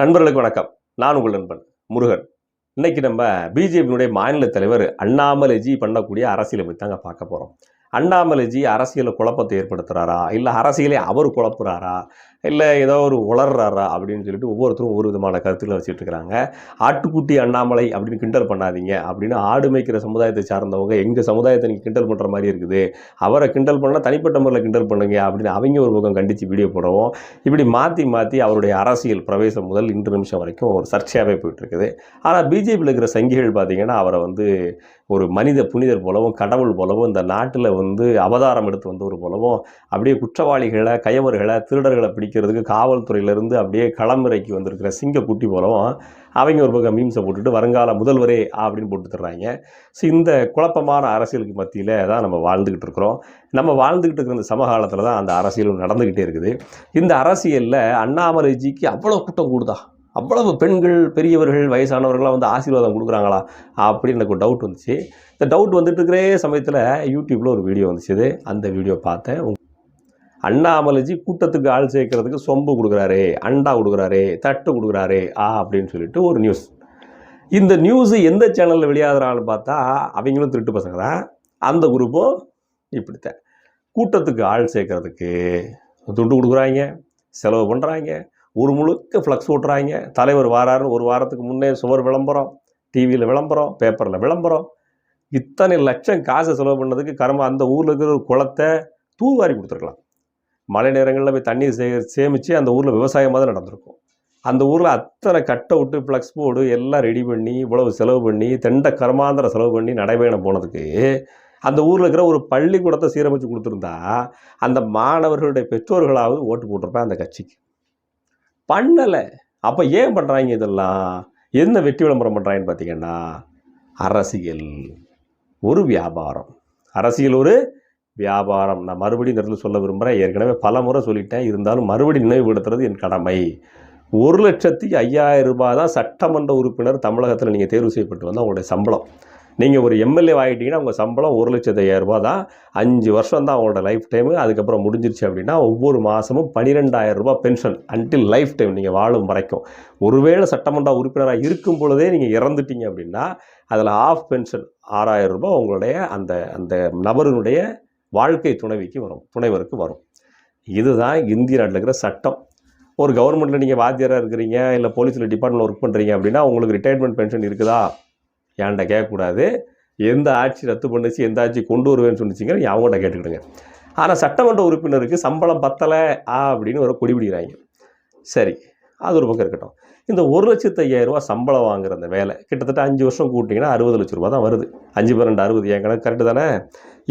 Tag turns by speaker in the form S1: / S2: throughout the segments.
S1: நண்பர்களுக்கு வணக்கம் நான் உங்கள் நண்பன் முருகன் இன்னைக்கு நம்ம பிஜேபியினுடைய மாநில தலைவர் அண்ணாமலைஜி பண்ணக்கூடிய அரசியலை பற்றி தாங்க பார்க்க போகிறோம் அண்ணாமலைஜி அரசியலை குழப்பத்தை ஏற்படுத்துகிறாரா இல்லை அரசியலை அவர் குழப்புறாரா இல்லை ஏதோ ஒரு உளர்றாரா அப்படின்னு சொல்லிட்டு ஒவ்வொருத்தரும் ஒவ்வொரு விதமான கருத்துக்களை வச்சுட்டு இருக்கிறாங்க ஆட்டுக்குட்டி அண்ணாமலை அப்படின்னு கிண்டல் பண்ணாதீங்க அப்படின்னு ஆடு மேய்க்கிற சமுதாயத்தை சார்ந்தவங்க எங்கள் சமுதாயத்தை நீங்கள் கிண்டல் பண்ணுற மாதிரி இருக்குது அவரை கிண்டல் பண்ணால் தனிப்பட்ட முறையில் கிண்டல் பண்ணுங்க அப்படின்னு அவங்க ஒரு பக்கம் கண்டித்து வீடியோ போடுவோம் இப்படி மாற்றி மாற்றி அவருடைய அரசியல் பிரவேசம் முதல் இன்று நிமிஷம் வரைக்கும் ஒரு சர்ச்சையாகவே போயிட்டுருக்குது ஆனால் பிஜேபியில் இருக்கிற சங்கிகள் பார்த்தீங்கன்னா அவரை வந்து ஒரு மனித புனிதர் போலவும் கடவுள் போலவும் இந்த நாட்டில் வந்து அவதாரம் எடுத்து வந்தவர் போலவும் அப்படியே குற்றவாளிகளை கயவர்களை திருடர்களை பிடி பிடிக்கிறதுக்கு காவல்துறையிலேருந்து அப்படியே களமிறக்கி வந்திருக்கிற சிங்க குட்டி போலவும் அவங்க ஒரு பக்கம் மீம்ஸை போட்டுட்டு வருங்கால முதல்வரே அப்படின்னு போட்டு தர்றாங்க ஸோ இந்த குழப்பமான அரசியலுக்கு மத்தியில் தான் நம்ம வாழ்ந்துக்கிட்டு இருக்கிறோம் நம்ம வாழ்ந்துக்கிட்டு இருக்கிற இந்த சமகாலத்தில் தான் அந்த அரசியலும் நடந்துக்கிட்டே இருக்குது இந்த அரசியலில் அண்ணாமலைஜிக்கு அவ்வளோ கூட்டம் கூடுதா அவ்வளவு பெண்கள் பெரியவர்கள் வயசானவர்கள்லாம் வந்து ஆசீர்வாதம் கொடுக்குறாங்களா அப்படின்னு எனக்கு டவுட் வந்துச்சு இந்த டவுட் வந்துட்டு இருக்கிற சமயத்தில் யூடியூப்பில் ஒரு வீடியோ வந்துச்சு அந்த வீடியோ பார்த்தேன் அண்ணாமலைஜி கூட்டத்துக்கு ஆள் சேர்க்கறதுக்கு சொம்பு கொடுக்குறாரு அண்டா கொடுக்குறாரு தட்டு கொடுக்குறாரு ஆ அப்படின்னு சொல்லிட்டு ஒரு நியூஸ் இந்த நியூஸு எந்த சேனலில் வெளியாகிறான்னு பார்த்தா அவங்களும் திருட்டு பசங்க தான் அந்த குரூப்பும் இப்படித்தான் கூட்டத்துக்கு ஆள் சேர்க்கறதுக்கு துண்டு கொடுக்குறாங்க செலவு பண்ணுறாங்க ஒரு முழுக்க ஃப்ளக்ஸ் ஓட்டுறாங்க தலைவர் வாராரு ஒரு வாரத்துக்கு முன்னே சுவர் விளம்பரம் டிவியில் விளம்பரம் பேப்பரில் விளம்பரம் இத்தனை லட்சம் காசை செலவு பண்ணதுக்கு கர்ம அந்த ஊரில் இருக்கிற ஒரு குளத்தை தூவாரி கொடுத்துருக்கலாம் மழை நேரங்களில் போய் தண்ணி சே சேமித்து அந்த ஊரில் விவசாயமாக தான் நடந்திருக்கும் அந்த ஊரில் அத்தனை கட்டை விட்டு ஃப்ளக்ஸ் போர்டு எல்லாம் ரெடி பண்ணி இவ்வளவு செலவு பண்ணி தெண்டை கர்மாந்திர செலவு பண்ணி நடைபயணம் போனதுக்கு அந்த ஊரில் இருக்கிற ஒரு பள்ளிக்கூடத்தை சீரமைச்சு கொடுத்துருந்தா அந்த மாணவர்களுடைய பெற்றோர்களாவது ஓட்டு போட்டிருப்பேன் அந்த கட்சிக்கு பண்ணலை அப்போ ஏன் பண்ணுறாங்க இதெல்லாம் என்ன வெற்றி விளம்பரம் பண்ணுறாங்கன்னு பார்த்தீங்கன்னா அரசியல் ஒரு வியாபாரம் அரசியல் ஒரு வியாபாரம் நான் மறுபடியும் இந்த இடத்துல சொல்ல விரும்புகிறேன் ஏற்கனவே பல முறை சொல்லிட்டேன் இருந்தாலும் மறுபடி நினைவுபடுத்துறது என் கடமை ஒரு லட்சத்தி ஐயாயிரம் ரூபாய் தான் சட்டமன்ற உறுப்பினர் தமிழகத்தில் நீங்கள் தேர்வு செய்யப்பட்டு வந்தால் உங்களுடைய சம்பளம் நீங்கள் ஒரு எம்எல்ஏ ஆகிட்டீங்கன்னா உங்கள் சம்பளம் ஒரு லட்சத்து ஐயாயிரரூபா தான் அஞ்சு வருஷம் தான் அவங்களோட லைஃப் டைமு அதுக்கப்புறம் முடிஞ்சிருச்சு அப்படின்னா ஒவ்வொரு மாதமும் பன்னிரெண்டாயிரம் ரூபாய் பென்ஷன் அன்டில் லைஃப் டைம் நீங்கள் வாழும் வரைக்கும் ஒருவேளை சட்டமன்ற உறுப்பினராக இருக்கும் பொழுதே நீங்கள் இறந்துட்டீங்க அப்படின்னா அதில் ஆஃப் பென்ஷன் ஆறாயிரம் ரூபாய் உங்களுடைய அந்த அந்த நபருனுடைய வாழ்க்கை துணைவிக்கு வரும் துணைவருக்கு வரும் இதுதான் இந்திய நாட்டில் இருக்கிற சட்டம் ஒரு கவர்மெண்ட்டில் நீங்கள் வாத்தியராக இருக்கிறீங்க இல்லை போலீஸில் டிபார்ட்மெண்ட் ஒர்க் பண்ணுறீங்க அப்படின்னா உங்களுக்கு ரிட்டையர்மெண்ட் பென்ஷன் இருக்குதா ஏன்ட்ட கேட்கக்கூடாது எந்த ஆட்சி ரத்து பண்ணுச்சு எந்த ஆட்சி கொண்டு வருவேன்னு சொன்னிச்சிங்க அவங்கள்ட்ட கேட்டுக்கிடுங்க ஆனால் சட்டமன்ற உறுப்பினருக்கு சம்பளம் பத்தலை ஆ அப்படின்னு ஒரு கொடிபிடிக்கிறாங்க சரி அது ஒரு பக்கம் இருக்கட்டும் இந்த ஒரு லட்சத்து ஐயாயிரரூபா சம்பளம் வாங்குற அந்த வேலை கிட்டத்தட்ட அஞ்சு வருஷம் கூட்டிங்கன்னா அறுபது லட்ச ரூபா தான் வருது அஞ்சு பன்னெண்டு அறுபது என் கணக்கு கரெக்டு தானே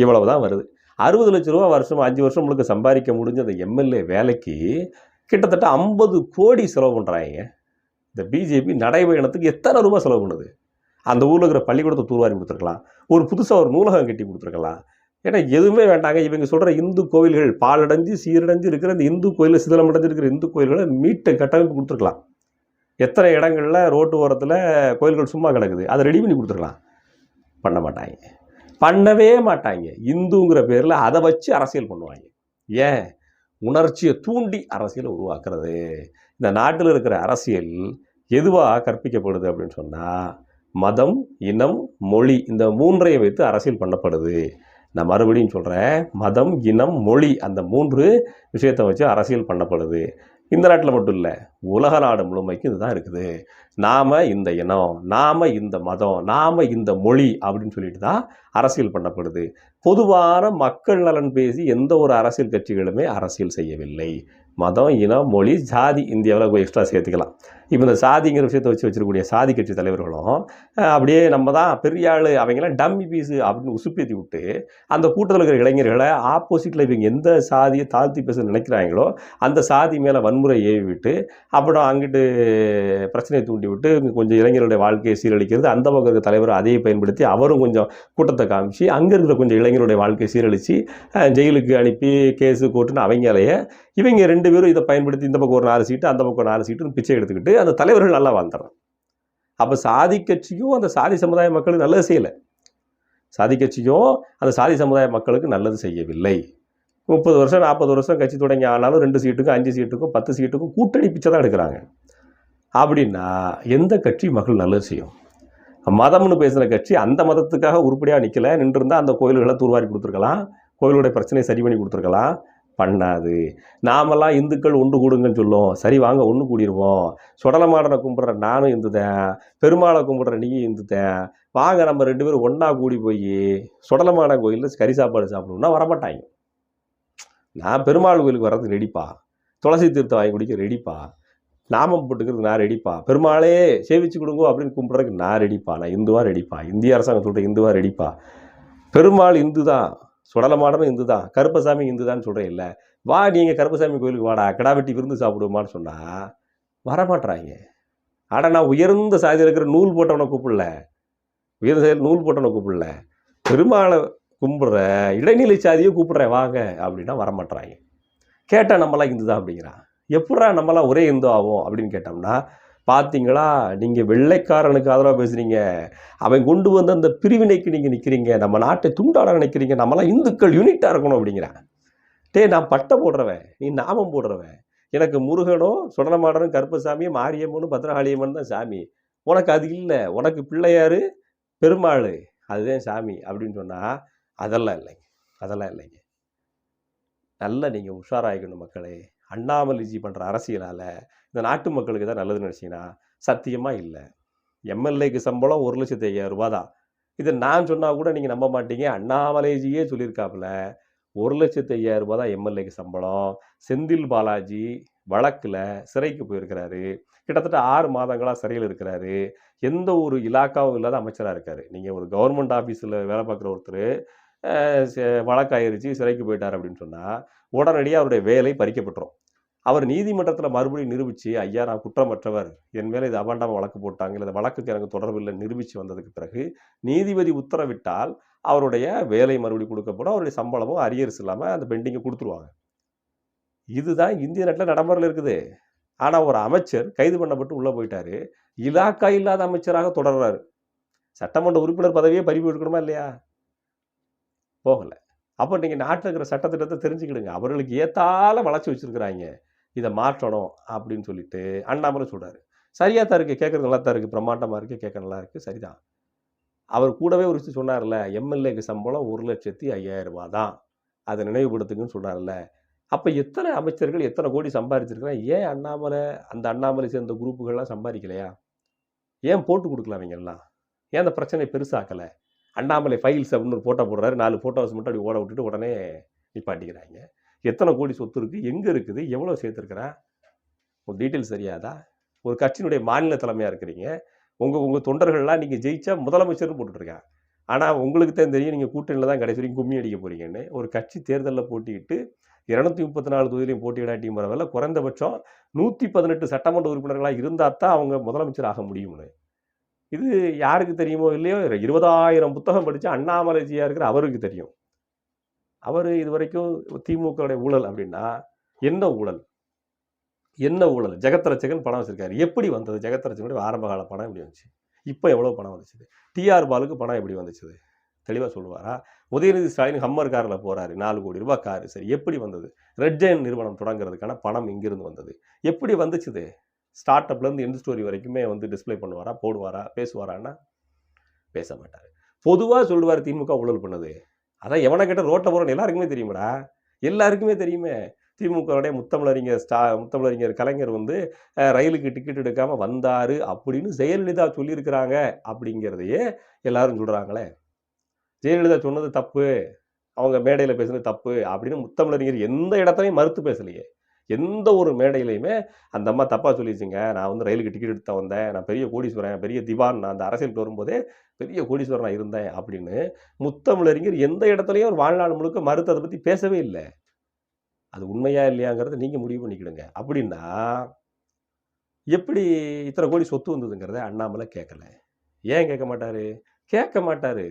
S1: இவ்வளவு தான் வருது அறுபது லட்ச ரூபா வருஷம் அஞ்சு வருஷம் உங்களுக்கு சம்பாதிக்க முடிஞ்ச அந்த எம்எல்ஏ வேலைக்கு கிட்டத்தட்ட ஐம்பது கோடி செலவு பண்ணுறாங்க இந்த பிஜேபி நடைபயணத்துக்கு எத்தனை ரூபா செலவு பண்ணுது அந்த ஊரில் இருக்கிற பள்ளிக்கூடத்தை தூர்வாரி கொடுத்துருக்கலாம் ஒரு புதுசாக ஒரு நூலகம் கட்டி கொடுத்துருக்கலாம் ஏன்னா எதுவுமே வேண்டாங்க இவங்க சொல்கிற இந்து கோவில்கள் பாலடைஞ்சு சீரடைஞ்சு இருக்கிற இந்த இந்து கோயில் சிதிலமடைஞ்சு இருக்கிற இந்து கோயில்களை மீட்டு கட்டமைப்பு கொடுத்துருக்கலாம் எத்தனை இடங்களில் ரோட்டு ஓரத்தில் கோயில்கள் சும்மா கிடக்குது அதை ரெடி பண்ணி கொடுத்துருக்கலாம் பண்ண மாட்டாங்க பண்ணவே மாட்டாங்க இந்துங்கிற பேரில் அதை வச்சு அரசியல் பண்ணுவாங்க ஏன் உணர்ச்சியை தூண்டி அரசியலை உருவாக்குறது இந்த நாட்டில் இருக்கிற அரசியல் எதுவாக கற்பிக்கப்படுது அப்படின்னு சொன்னால் மதம் இனம் மொழி இந்த மூன்றையும் வைத்து அரசியல் பண்ணப்படுது நான் மறுபடியும் சொல்கிறேன் மதம் இனம் மொழி அந்த மூன்று விஷயத்தை வச்சு அரசியல் பண்ணப்படுது இந்த நாட்டில் மட்டும் இல்லை உலக நாடு முழுமைக்கும் இதுதான் இருக்குது நாம் இந்த இனம் நாம் இந்த மதம் நாம் இந்த மொழி அப்படின்னு சொல்லிட்டு தான் அரசியல் பண்ணப்படுது பொதுவான மக்கள் நலன் பேசி எந்த ஒரு அரசியல் கட்சிகளுமே அரசியல் செய்யவில்லை மதம் இனம் மொழி ஜாதி இந்தியாவில் எக்ஸ்ட்ரா சேர்த்துக்கலாம் இப்போ இந்த சாதிங்கிற விஷயத்தை வச்சு வச்சிருக்கக்கூடிய சாதி கட்சி தலைவர்களும் அப்படியே நம்ம தான் பெரிய ஆள் அவங்களாம் டம்மி பீஸு அப்படின்னு உசுப்பேத்தி விட்டு அந்த கூட்டத்தில் இருக்கிற இளைஞர்களை ஆப்போசிட்டில் இவங்க எந்த சாதியை தாழ்த்தி பேச நினைக்கிறாங்களோ அந்த சாதி மேலே வன்முறை ஏவி விட்டு அப்புறம் அங்கிட்டு பிரச்சனையை தூண்டி விட்டு கொஞ்சம் இளைஞருடைய வாழ்க்கையை சீரழிக்கிறது அந்த பக்கம் இருக்கிற தலைவர் அதையே பயன்படுத்தி அவரும் கொஞ்சம் கூட்டத்தை காமிச்சு அங்கே இருக்கிற கொஞ்சம் இளைஞருடைய வாழ்க்கையை சீரழித்து ஜெயிலுக்கு அனுப்பி கேஸு கோர்ட்டுன்னு அவங்களையே இவங்க ரெண்டு பேரும் இதை பயன்படுத்தி இந்த பக்கம் ஒரு நாலு சீட்டு அந்த பக்கம் நாலு சீட்டுன்னு பிச்சை எடுத்துக்கிட்டு அந்த தலைவர்கள் நல்லா வாழ்ந்துடும் அப்போ சாதி கட்சியும் அந்த சாதி சமுதாய மக்களுக்கு நல்லது செய்யலை சாதி கட்சியும் அந்த சாதி சமுதாய மக்களுக்கு நல்லது செய்யவில்லை முப்பது வருஷம் நாற்பது வருஷம் கட்சி தொடங்கி ஆனாலும் ரெண்டு சீட்டுக்கும் அஞ்சு சீட்டுக்கும் பத்து சீட்டுக்கும் கூட்டணி பிச்சை தான் எடுக்கிறாங்க அப்படின்னா எந்த கட்சி மக்கள் நல்லது செய்யும் மதம்னு பேசுகிற கட்சி அந்த மதத்துக்காக உருப்படியாக நிற்கலை நின்றுருந்தால் அந்த கோயில்களை தூர்வாரி கொடுத்துருக்கலாம் கோயிலுடைய பிரச்சனையை சரி பண்ணி கொடுத்துருக்கலாம் பண்ணாது நாமெல்லாம் இந்துக்கள் ஒன்று கூடுங்கன்னு சொல்லும் சரி வாங்க ஒன்று கூடிடுவோம் சுடலமாடனை கும்பிட்ற நானும் இந்துதேன் பெருமாளை கும்பிட்ற நீயும் இந்துதேன் வாங்க நம்ம ரெண்டு பேரும் ஒன்றா கூடி போய் சுடலமாடன் கோயிலில் கறி சாப்பாடு சாப்பிடணும்னா வரமாட்டாங்க நான் பெருமாள் கோயிலுக்கு வர்றதுக்கு ரெடிப்பா துளசி தீர்த்தம் வாங்கி குடிக்க ரெடிப்பா நாமம் போட்டுக்கிறதுக்கு நான் ரெடிப்பா பெருமாளே சேவிச்சு கொடுங்க அப்படின்னு கும்பிட்றதுக்கு நான் ரெடிப்பா நான் இந்துவாக ரெடிப்பா இந்திய அரசாங்கத்தோட இந்துவாக ரெடிப்பா பெருமாள் இந்து தான் சுடலமாடனும் இந்து தான் கருப்பசாமி இந்து தான் சொல்கிறேன் இல்லை வா நீங்கள் கருப்பசாமி கோயிலுக்கு வாடா கடா வெட்டி விருந்து சாப்பிடுவோமான்னு சொன்னால் வரமாட்டாங்க ஆனால் நான் உயர்ந்த சாதியில் இருக்கிற நூல் போட்டவனை கூப்பிடல உயர்ந்த சாதியில் நூல் போட்டவனை கூப்பிடல பெருமாளை கும்பிட்ற இடைநிலை சாதியை கூப்பிட்றேன் வாங்க அப்படின்னா வரமாட்டாங்க கேட்டால் நம்மளாம் இந்து தான் அப்படிங்கிறான் எப்படா நம்மளாம் ஒரே இந்து ஆகும் அப்படின்னு கேட்டோம்னா பார்த்தீங்களா நீங்கள் வெள்ளைக்காரனுக்கு ஆதரவாக பேசுகிறீங்க அவன் கொண்டு வந்த அந்த பிரிவினைக்கு நீங்கள் நிற்கிறீங்க நம்ம நாட்டை துண்டாட நினைக்கிறீங்க நம்மளாம் இந்துக்கள் யூனிட்டாக இருக்கணும் அப்படிங்கிறான் டே நான் பட்டை போடுறவன் நீ நாமம் போடுறவன் எனக்கு முருகனும் சுடனமாடனும் கருப்பசாமியும் மாரியம்மனும் பத்ரகாளியம்மன் தான் சாமி உனக்கு அது இல்லை உனக்கு பிள்ளையார் பெருமாள் அதுதான் சாமி அப்படின்னு சொன்னால் அதெல்லாம் இல்லைங்க அதெல்லாம் இல்லைங்க நல்லா நீங்கள் உஷாராகிக்கணும் மக்களே அண்ணாமலிஜி பண்ணுற அரசியலால் இந்த நாட்டு மக்களுக்கு தான் நல்லதுன்னு நினச்சிங்கன்னா சத்தியமாக இல்லை எம்எல்ஏக்கு சம்பளம் ஒரு லட்சத்தி ஐயாயிரம் ரூபா தான் இதை நான் சொன்னால் கூட நீங்கள் நம்ப மாட்டீங்க அண்ணாமலைஜியே சொல்லியிருக்காப்புல ஒரு லட்சத்தி ஐயாயிரம் ரூபா தான் எம்எல்ஏக்கு சம்பளம் செந்தில் பாலாஜி வழக்கில் சிறைக்கு போயிருக்கிறாரு கிட்டத்தட்ட ஆறு மாதங்களாக சிறையில் இருக்கிறாரு எந்த ஒரு இலாக்காவும் இல்லாத அமைச்சராக இருக்கார் நீங்கள் ஒரு கவர்மெண்ட் ஆஃபீஸில் வேலை பார்க்குற ஒருத்தர் வழக்காயிருச்சு சிறைக்கு போயிட்டார் அப்படின்னு சொன்னால் உடனடியாக அவருடைய வேலை பறிக்கப்பட்டுரும் அவர் நீதிமன்றத்தில் மறுபடியும் நிரூபித்து ஐயா நான் குற்றமற்றவர் என் மேலே இது அபாண்டாமல் வழக்கு போட்டாங்க இல்லை வழக்குக்கு எனக்கு தொடர்பில்லை நிரூபித்து வந்ததுக்கு பிறகு நீதிபதி உத்தரவிட்டால் அவருடைய வேலை மறுபடியும் கொடுக்கப்படும் அவருடைய சம்பளமும் அரியர்ஸ் இல்லாமல் அந்த பெண்டிங்கை கொடுத்துருவாங்க இதுதான் இந்திய நாட்டில் நடைமுறையில் இருக்குது ஆனால் ஒரு அமைச்சர் கைது பண்ணப்பட்டு உள்ளே போயிட்டாரு இலாக்கா இல்லாத அமைச்சராக தொடர்றாரு சட்டமன்ற உறுப்பினர் பதவியே பறிவு எடுக்கணுமா இல்லையா போகலை அப்போ நீங்கள் நாட்டில் இருக்கிற சட்டத்திட்டத்தை தெரிஞ்சுக்கிடுங்க அவர்களுக்கு ஏத்தால வளர்ச்சி வச்சுருக்குறாங்க இதை மாற்றணும் அப்படின்னு சொல்லிட்டு அண்ணாமலை சொல்கிறாரு சரியாக தான் இருக்குது கேட்குறது நல்லா தான் இருக்குது பிரம்மாண்டமாக இருக்குது கேட்க நல்லா இருக்குது சரிதான் அவர் கூடவே ஒரு சொன்னார்ல எம்எல்ஏக்கு சம்பளம் ஒரு லட்சத்தி ஐயாயிரம் ரூபா தான் அதை நினைவுபடுத்துங்கன்னு சொன்னார்ல அப்போ எத்தனை அமைச்சர்கள் எத்தனை கோடி சம்பாதிச்சிருக்கலாம் ஏன் அண்ணாமலை அந்த அண்ணாமலை சேர்ந்த குரூப்புகள்லாம் சம்பாதிக்கலையா ஏன் போட்டு கொடுக்கலாம் அவங்கெல்லாம் ஏன் அந்த பிரச்சனையை பெருசாக்கலை அண்ணாமலை ஃபைல்ஸ் அப்படின்னு ஒரு ஃபோட்டோ போடுறாரு நாலு ஃபோட்டோஸ் மட்டும் அப்படி ஓட விட்டுட்டு உடனே நிப்பாட்டிக்கிறாங்க எத்தனை கோடி சொத்து இருக்குது எங்கே இருக்குது எவ்வளோ சேர்த்துருக்குறேன் உங்கள் டீட்டெயில் சரியாதா ஒரு கட்சியினுடைய மாநில தலைமையாக இருக்கிறீங்க உங்கள் உங்கள் தொண்டர்கள்லாம் நீங்கள் ஜெயிச்சா முதலமைச்சர்னு போட்டுட்ருக்கேன் ஆனால் உங்களுக்கு தான் தெரியும் நீங்கள் கூட்டணியில் தான் கடைசி வரைக்கும் கும்மி அடிக்க போகிறீங்கன்னு ஒரு கட்சி தேர்தலில் போட்டிக்கிட்டு இரநூத்தி முப்பத்தி நாலு தொகுதியிலையும் போட்டியிடாட்டி பரவாயில்ல குறைந்தபட்சம் நூற்றி பதினெட்டு சட்டமன்ற உறுப்பினர்களாக இருந்தால் தான் அவங்க முதலமைச்சர் ஆக முடியும்னு இது யாருக்கு தெரியுமோ இல்லையோ இருபதாயிரம் புத்தகம் படித்து அண்ணாமலைஜியாக இருக்கிற அவருக்கு தெரியும் அவர் இது வரைக்கும் திமுகவுடைய ஊழல் அப்படின்னா என்ன ஊழல் என்ன ஊழல் ஜெகத்ரட்சகன் படம் வச்சிருக்காரு எப்படி வந்தது ஜெகத்ரட்சகனுடைய ஆரம்ப கால படம் எப்படி வந்துச்சு இப்போ எவ்வளோ பணம் வந்துச்சு டிஆர் பாலுக்கு பணம் எப்படி வந்துச்சு தெளிவாக சொல்லுவாரா உதயநிதி ஸ்டாலின் ஹம்மர் காரில் போகிறாரு நாலு கோடி ரூபாய் கார் சரி எப்படி வந்தது ரெட் ஜெயின் நிறுவனம் தொடங்குறதுக்கான பணம் இங்கிருந்து வந்தது எப்படி வந்துச்சுது ஸ்டார்ட் அப்லேருந்து எண்ட் ஸ்டோரி வரைக்குமே வந்து டிஸ்பிளே பண்ணுவாரா போடுவாரா பேசுவாரான்னா பேச மாட்டார் பொதுவாக சொல்லுவார் திமுக ஊழல் பண்ணுது அதான் எவனை கேட்டால் ரோட்டை போகிறோன்னு எல்லாருக்குமே தெரியுமாடா எல்லாருக்குமே தெரியுமே திமுகவுடைய முத்தமிழறிஞர் ஸ்டா முத்தமிழறிஞர் கலைஞர் வந்து ரயிலுக்கு டிக்கெட் எடுக்காமல் வந்தார் அப்படின்னு ஜெயலலிதா சொல்லியிருக்கிறாங்க அப்படிங்கிறதையே எல்லாரும் சொல்கிறாங்களே ஜெயலலிதா சொன்னது தப்பு அவங்க மேடையில் பேசுனது தப்பு அப்படின்னு முத்தமிழறிஞர் எந்த இடத்துலையும் மறுத்து பேசலையே எந்த ஒரு மேடையிலையுமே அந்த அம்மா தப்பாக சொல்லிடுச்சுங்க நான் வந்து ரயிலுக்கு டிக்கெட் எடுத்து வந்தேன் நான் பெரிய கோடீஸ்வரன் பெரிய திவான் நான் அந்த அரசியலுக்கு வரும்போதே பெரிய கோடீஸ்வரன் நான் இருந்தேன் அப்படின்னு முத்தமிழறிஞர் எந்த இடத்துலையும் ஒரு வாழ்நாள் முழுக்க மறுத்து அதை பற்றி பேசவே இல்லை அது உண்மையா இல்லையாங்கிறத நீங்கள் முடிவு பண்ணிக்கிடுங்க அப்படின்னா எப்படி இத்தனை கோடி சொத்து வந்ததுங்கிறத அண்ணாமலை கேட்கல ஏன் கேட்க மாட்டார் கேட்க மாட்டார்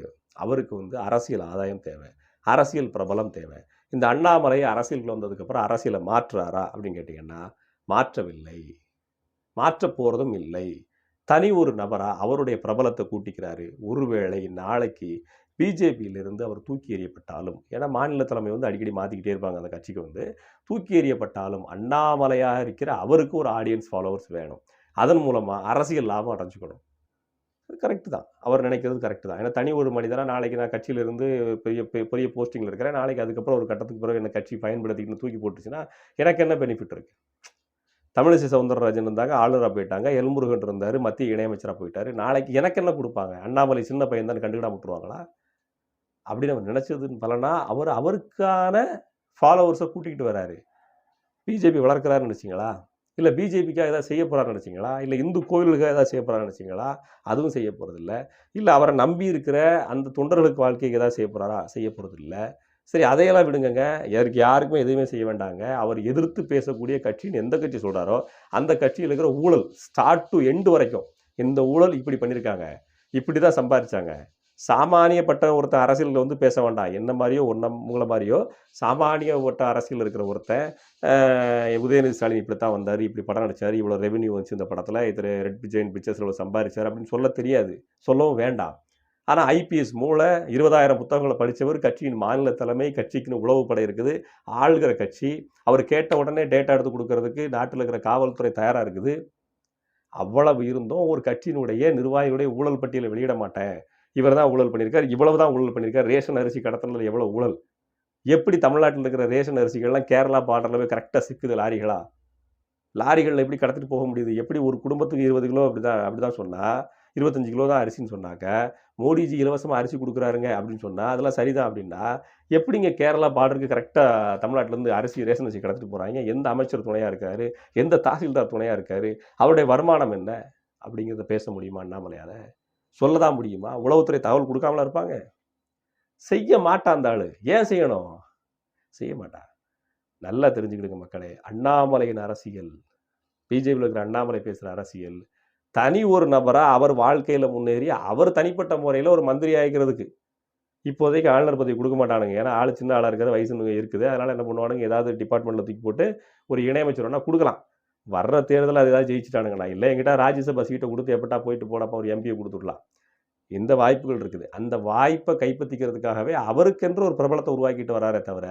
S1: அவருக்கு வந்து அரசியல் ஆதாயம் தேவை அரசியல் பிரபலம் தேவை இந்த அண்ணாமலை அரசியலுக்கு வந்ததுக்கப்புறம் அரசியலை மாற்றுறாரா அப்படின்னு கேட்டிங்கன்னா மாற்றவில்லை மாற்ற போகிறதும் இல்லை தனி ஒரு நபராக அவருடைய பிரபலத்தை கூட்டிக்கிறாரு ஒருவேளை நாளைக்கு பிஜேபியிலிருந்து அவர் தூக்கி எறியப்பட்டாலும் ஏன்னா மாநில தலைமை வந்து அடிக்கடி மாற்றிக்கிட்டே இருப்பாங்க அந்த கட்சிக்கு வந்து தூக்கி எறியப்பட்டாலும் அண்ணாமலையாக இருக்கிற அவருக்கு ஒரு ஆடியன்ஸ் ஃபாலோவர்ஸ் வேணும் அதன் மூலமாக அரசியல் லாபம் அடைஞ்சுக்கணும் அது கரெக்டு தான் அவர் நினைக்கிறது கரெக்டு தான் ஏன்னா தனி ஒரு மனிதனாக நாளைக்கு நான் கட்சியிலிருந்து பெரிய பெரிய போஸ்டிங்கில் இருக்கிறேன் நாளைக்கு அதுக்கப்புறம் ஒரு கட்டத்துக்கு பிறகு என்ன கட்சி பயன்படுத்திக்கணும் தூக்கி போட்டுச்சுன்னா எனக்கு என்ன பெனிஃபிட் இருக்குது தமிழிசை சவுந்தரராஜன் இருந்தாங்க ஆளுநராக போயிட்டாங்க எல்முருகன் இருந்தார் மத்திய இணையமைச்சராக போயிட்டார் நாளைக்கு எனக்கு என்ன கொடுப்பாங்க அண்ணாமலை சின்ன பையன் தான் கண்டுக்கிடாம விட்டுருவாங்களா அப்படின்னு அவர் நினச்சதுன்னு பலனா அவர் அவருக்கான ஃபாலோவர்ஸை கூட்டிகிட்டு வராரு பிஜேபி வளர்க்குறாருன்னு நினச்சிங்களா இல்லை பிஜேபிக்காக ஏதாவது செய்ய போகிறான்னு நினச்சிங்களா இல்லை இந்து கோவிலுக்காக ஏதாவது செய்ய போகிறான்னு நினச்சிங்களா அதுவும் செய்ய போகிறதில்ல இல்லை அவரை நம்பி இருக்கிற அந்த தொண்டர்களுக்கு வாழ்க்கைக்கு ஏதாவது செய்ய போகிறாரா செய்ய போகிறதில்ல சரி அதையெல்லாம் விடுங்கங்க யாருக்கு யாருக்குமே எதுவுமே செய்ய வேண்டாங்க அவர் எதிர்த்து பேசக்கூடிய கட்சின்னு எந்த கட்சி சொல்கிறாரோ அந்த கட்சியில் இருக்கிற ஊழல் ஸ்டார்ட் டு எண்டு வரைக்கும் இந்த ஊழல் இப்படி பண்ணியிருக்காங்க இப்படி தான் சம்பாதிச்சாங்க சாமானியப்பட்ட ஒருத்தன் அரசியலில் வந்து பேச வேண்டாம் என்ன மாதிரியோ ஒன்றும் உங்களை மாதிரியோ சாமானியப்பட்ட அரசியல் இருக்கிற ஒருத்தன் உதயநிதி ஸ்டாலின் இப்படி தான் வந்தார் இப்படி படம் நடித்தார் இவ்வளோ ரெவென்யூ வந்துச்சு இந்த படத்தில் இதில் ரெட் ஜெயின் பிக்சர்ஸ் இவ்வளோ சம்பாதிச்சார் அப்படின்னு சொல்ல தெரியாது சொல்லவும் வேண்டாம் ஆனால் ஐபிஎஸ் மூளை இருபதாயிரம் புத்தகங்களை படித்தவர் கட்சியின் மாநில தலைமை கட்சிக்குன்னு உளவு படை இருக்குது ஆள்கிற கட்சி அவர் கேட்ட உடனே டேட்டா எடுத்து கொடுக்கறதுக்கு நாட்டில் இருக்கிற காவல்துறை தயாராக இருக்குது அவ்வளவு இருந்தும் ஒரு கட்சியினுடைய நிர்வாகிகளுடைய ஊழல் பட்டியலை வெளியிட மாட்டேன் இவர் தான் ஊழல் பண்ணியிருக்கார் இவ்வளவு தான் ஊழல் பண்ணியிருக்கார் ரேஷன் அரிசி கடத்தினது எவ்வளோ ஊழல் எப்படி தமிழ்நாட்டில் இருக்கிற ரேஷன் அரிசிகள்லாம் கேரளா பார்டரில் போய் கரெக்டாக சிக்குது லாரிகளா லாரிகளில் எப்படி கடத்திட்டு போக முடியுது எப்படி ஒரு குடும்பத்துக்கு இருபது கிலோ அப்படி தான் அப்படி தான் சொன்னால் இருபத்தஞ்சு கிலோ தான் அரிசின்னு சொன்னாக்க மோடிஜி இலவசமாக அரிசி கொடுக்குறாருங்க அப்படின்னு சொன்னால் அதெல்லாம் சரிதான் அப்படின்னா எப்படிங்க கேரளா பார்டருக்கு கரெக்டாக தமிழ்நாட்டிலேருந்து அரிசி ரேஷன் அரிசி கடத்திட்டு போகிறாங்க எந்த அமைச்சர் துணையாக இருக்கார் எந்த தாசில்தார் துணையாக இருக்கார் அவருடைய வருமானம் என்ன அப்படிங்கிறத பேச முடியுமா அண்ணாமலையால் சொல்ல தான் முடியுமா உளவுத்துறை தகவல் கொடுக்காமல இருப்பாங்க செய்ய மாட்டான் அந்த ஆள் ஏன் செய்யணும் செய்ய மாட்டான் நல்லா தெரிஞ்சுக்கிடுங்க மக்களே அண்ணாமலையின் அரசியல் பிஜேபியில் இருக்கிற அண்ணாமலை பேசுகிற அரசியல் தனி ஒரு நபராக அவர் வாழ்க்கையில் முன்னேறி அவர் தனிப்பட்ட முறையில் ஒரு மந்திரி ஆகிக்கிறதுக்கு இப்போதைக்கு ஆளுநர் பதவி கொடுக்க மாட்டானுங்க ஏன்னா ஆள் சின்ன ஆளாக இருக்கிற வயசு இருக்குது அதனால் என்ன பண்ணுவானுங்க ஏதாவது டிபார்ட்மெண்ட்டில் தூக்கி போட்டு ஒரு வேணால் கொடுக்கலாம் வர்ற தேர்தலில் அது ஏதாவது ஜெயிச்சுட்டானுங்களா இல்லை எங்கிட்ட ராஜ்யசபா சீட்டை கொடுத்து எப்பட்டா போயிட்டு போனப்போ ஒரு எம்பியை கொடுத்துடலாம் இந்த வாய்ப்புகள் இருக்குது அந்த வாய்ப்பை கைப்பற்றிக்கிறதுக்காகவே அவருக்கென்று ஒரு பிரபலத்தை உருவாக்கிட்டு வராரே தவிர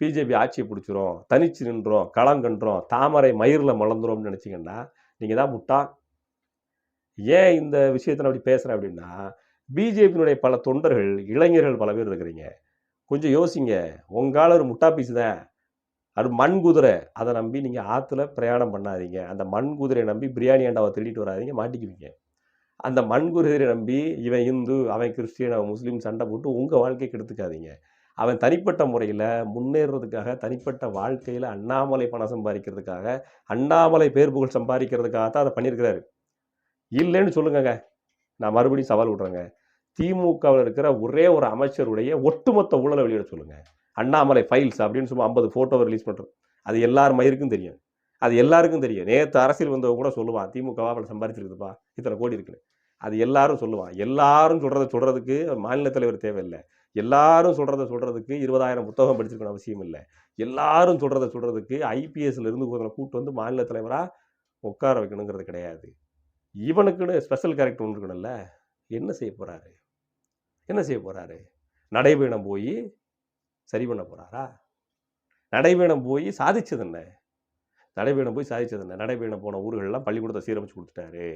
S1: பிஜேபி ஆட்சியை பிடிச்சிரும் தனிச்சு நின்றோம் களங்கன்றோம் தாமரை மயிரில் மலர்ந்துரும்னு நினச்சிங்கன்னா நீங்கள் தான் முட்டா ஏன் இந்த விஷயத்தை அப்படி பேசுகிறேன் அப்படின்னா பிஜேபியினுடைய பல தொண்டர்கள் இளைஞர்கள் பல பேர் இருக்கிறீங்க கொஞ்சம் யோசிங்க உங்களால் ஒரு முட்டா பீஸ் தான் அது மண் குதிரை அதை நம்பி நீங்கள் ஆற்றுல பிரயாணம் பண்ணாதீங்க அந்த மண் குதிரையை நம்பி பிரியாணி அண்டாவை திருடிட்டு வராதிங்க மாட்டிக்குவீங்க அந்த மண் குதிரையை நம்பி இவன் இந்து அவன் கிறிஸ்டியன் அவன் முஸ்லீம் சண்டை போட்டு உங்கள் வாழ்க்கைக்கு எடுத்துக்காதீங்க அவன் தனிப்பட்ட முறையில் முன்னேறுறதுக்காக தனிப்பட்ட வாழ்க்கையில் அண்ணாமலை பணம் சம்பாதிக்கிறதுக்காக அண்ணாமலை பேர் புகழ் சம்பாதிக்கிறதுக்காக தான் அதை பண்ணியிருக்கிறாரு இல்லைன்னு சொல்லுங்கங்க நான் மறுபடியும் சவால் விடுறேங்க திமுகவில் இருக்கிற ஒரே ஒரு அமைச்சருடைய ஒட்டுமொத்த ஊழலை வெளியிட சொல்லுங்கள் அண்ணாமலை ஃபைல்ஸ் அப்படின்னு சும்மா ஐம்பது ஃபோட்டோவை ரிலீஸ் பண்ணுறது அது எல்லார் மயிருக்கும் தெரியும் அது எல்லாருக்கும் தெரியும் நேற்று அரசியல் வந்தவங்க கூட சொல்லுவான் திமுகவா அவள் சம்பாதிச்சிருக்குதுப்பா இத்தனை கோடி இருக்குன்னு அது எல்லாரும் சொல்லுவான் எல்லாரும் சொல்கிறத சொல்கிறதுக்கு மாநில தலைவர் தேவையில்லை எல்லாரும் சொல்கிறத சொல்கிறதுக்கு இருபதாயிரம் புத்தகம் படிச்சிருக்கணும் அவசியம் இல்லை எல்லாரும் சொல்கிறத சொல்கிறதுக்கு ஐபிஎஸ்ல இருந்து ஒருத்தனை கூட்டு வந்து மாநில தலைவராக உட்கார வைக்கணுங்கிறது கிடையாது இவனுக்குன்னு ஸ்பெஷல் கேரக்டர் ஒன்று இருக்கணும்ல என்ன செய்ய போகிறாரு என்ன செய்ய போகிறாரு நடைபயணம் போய் சரி பண்ண போகிறாரா நடைபயணம் போய் சாதிச்சது என்ன நடைபயணம் போய் சாதிச்சது என்ன நடைபயணம் போன ஊர்களெலாம் பள்ளிக்கூடத்தை சீரமைச்சு கொடுத்துட்டாரு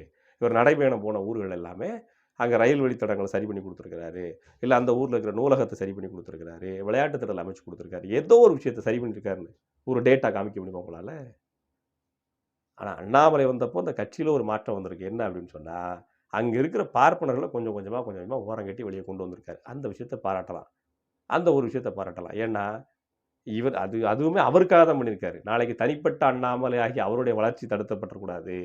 S1: இவர் நடைபயணம் போன ஊர்கள் எல்லாமே அங்கே ரயில் வழித்தடங்களை சரி பண்ணி கொடுத்துருக்கிறாரு இல்லை அந்த ஊரில் இருக்கிற நூலகத்தை சரி பண்ணி கொடுத்துருக்கிறாரு விளையாட்டு திடல் அமைச்சு கொடுத்துருக்காரு ஏதோ ஒரு விஷயத்தை சரி பண்ணியிருக்காருன்னு ஒரு டேட்டா காமிக்க முடியுமா உங்களால் ஆனால் அண்ணாமலை வந்தப்போ அந்த கட்சியில் ஒரு மாற்றம் வந்திருக்கு என்ன அப்படின்னு சொன்னால் அங்கே இருக்கிற பார்ப்பனர்களை கொஞ்சம் கொஞ்சமாக கொஞ்சம் கொஞ்சமாக ஓரம் கட்டி வெளியே கொண்டு வந்திருக்காரு அந்த விஷயத்தை பாராட்டலாம் அந்த ஒரு விஷயத்தை பாராட்டலாம் ஏன்னா இவர் அது அதுவுமே அவருக்காக தான் பண்ணியிருக்காரு நாளைக்கு தனிப்பட்ட அண்ணாமலை ஆகி அவருடைய வளர்ச்சி தடுத்தப்படக்கூடாது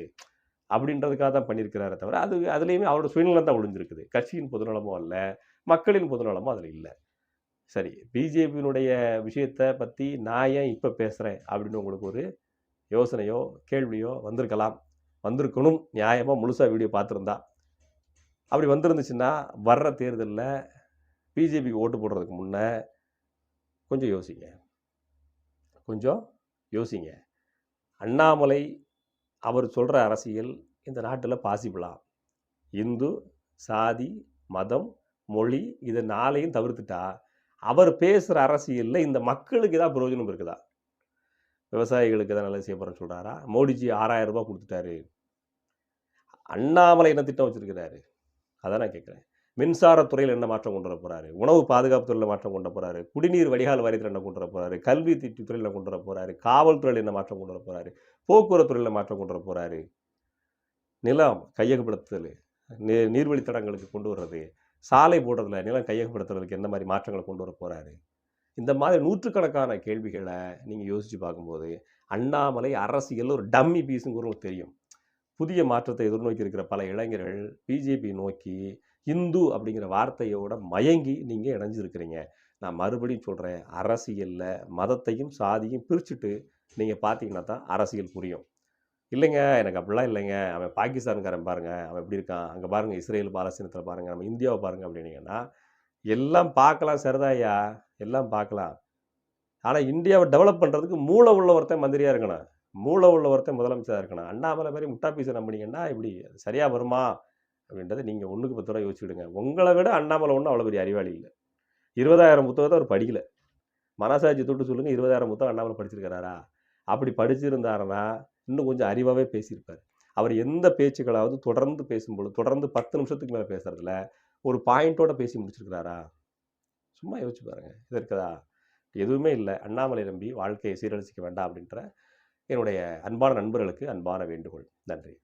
S1: அப்படின்றதுக்காக தான் பண்ணியிருக்கிறாரே தவிர அது அதுலேயுமே அவரோட சுயநலம் தான் ஒழிஞ்சிருக்குது கட்சியின் பொதுநலமோ அல்ல மக்களின் பொதுநலமோ அதில் இல்லை சரி பிஜேபியினுடைய விஷயத்தை பற்றி நான் ஏன் இப்போ பேசுகிறேன் அப்படின்னு உங்களுக்கு ஒரு யோசனையோ கேள்வியோ வந்திருக்கலாம் வந்திருக்கணும் நியாயமாக முழுசாக வீடியோ பார்த்துருந்தா அப்படி வந்திருந்துச்சுன்னா வர்ற தேர்தலில் பிஜேபிக்கு ஓட்டு போடுறதுக்கு முன்னே கொஞ்சம் யோசிங்க கொஞ்சம் யோசிங்க அண்ணாமலை அவர் சொல்கிற அரசியல் இந்த நாட்டில் பாசிபிளா இந்து சாதி மதம் மொழி இதை நாளையும் தவிர்த்துட்டா அவர் பேசுகிற அரசியலில் இந்த மக்களுக்கு ஏதாவது பிரயோஜனம் இருக்குதா விவசாயிகளுக்கு தான் நல்லா செய்யப்படுறேன் சொல்கிறாரா மோடிஜி ஆறாயிரம் ரூபாய் கொடுத்துட்டாரு அண்ணாமலை என்ன திட்டம் வச்சுருக்கிறாரு அதான் நான் கேட்குறேன் மின்சாரத்துறையில் என்ன மாற்றம் கொண்டு வர போகிறாரு உணவு பாதுகாப்பு துறையில் மாற்றம் கொண்டு போகிறாரு குடிநீர் வடிகால் வாரியத்தில் என்ன கொண்டு வர போகிறாரு கல்வி துறையில் கொண்டு வர போகிறாரு காவல்துறையில் என்ன மாற்றம் கொண்டு வர போகிறாரு போக்குவரத்து துறையில் மாற்றம் கொண்டு வர போகிறாரு நிலம் கையகப்படுத்துதல் நீ நீர்வழி தடங்களுக்கு கொண்டு வர்றது சாலை போடுறதுல நிலம் கையகப்படுத்துறதுக்கு எந்த மாதிரி மாற்றங்களை கொண்டு வர போகிறாரு இந்த மாதிரி நூற்றுக்கணக்கான கேள்விகளை நீங்கள் யோசித்து பார்க்கும்போது அண்ணாமலை அரசியல் ஒரு டம்மி பீஸுங்கிறவங்களுக்கு தெரியும் புதிய மாற்றத்தை எதிர்நோக்கி இருக்கிற பல இளைஞர்கள் பிஜேபி நோக்கி இந்து அப்படிங்கிற வார்த்தையோட மயங்கி நீங்கள் இணைஞ்சிருக்கிறீங்க நான் மறுபடியும் சொல்கிறேன் அரசியலில் மதத்தையும் சாதியும் பிரிச்சுட்டு நீங்கள் பார்த்தீங்கன்னா தான் அரசியல் புரியும் இல்லைங்க எனக்கு அப்படிலாம் இல்லைங்க அவன் பாகிஸ்தான்காரன் பாருங்கள் அவன் எப்படி இருக்கான் அங்கே பாருங்கள் இஸ்ரேல் பாலஸ்தீனத்தில் பாருங்கள் நம்ம இந்தியாவை பாருங்கள் அப்படின்னீங்கன்னா எல்லாம் பார்க்கலாம் சரிதாயா எல்லாம் பார்க்கலாம் ஆனால் இந்தியாவை டெவலப் பண்ணுறதுக்கு மூளை உள்ள ஒருத்தன் மந்திரியாக இருக்கணும் மூளை உள்ள ஒருத்தன் முதலமைச்சராக இருக்கணும் அண்ணாமலை மாதிரி முட்டாப்பீசை நம்பினீங்கன்னா இப்படி சரியாக வருமா அப்படின்றத நீங்கள் ஒன்றுக்கு பத்து ரூபா யோசிச்சுடுங்க உங்களை விட அண்ணாமலை ஒன்றும் அவ்வளோ பெரிய அறிவாளி இல்லை இருபதாயிரம் புத்தகத்தை அவர் படிக்கலை மனசாட்சி தொட்டு சொல்லுங்கள் இருபதாயிரம் புத்தகம் அண்ணாமலை படிச்சிருக்கிறாரா அப்படி படிச்சிருந்தாருன்னா இன்னும் கொஞ்சம் அறிவாகவே பேசியிருப்பார் அவர் எந்த பேச்சுக்களாவது தொடர்ந்து பேசும்பொழுது தொடர்ந்து பத்து நிமிஷத்துக்கு மேலே பேசுகிறதுல ஒரு பாயிண்ட்டோட பேசி முடிச்சிருக்கிறாரா சும்மா யோசிச்சு பாருங்கள் இது இருக்குதா எதுவுமே இல்லை அண்ணாமலை நம்பி வாழ்க்கையை சீரழிச்சிக்க வேண்டாம் அப்படின்ற என்னுடைய அன்பான நண்பர்களுக்கு அன்பான வேண்டுகோள் நன்றி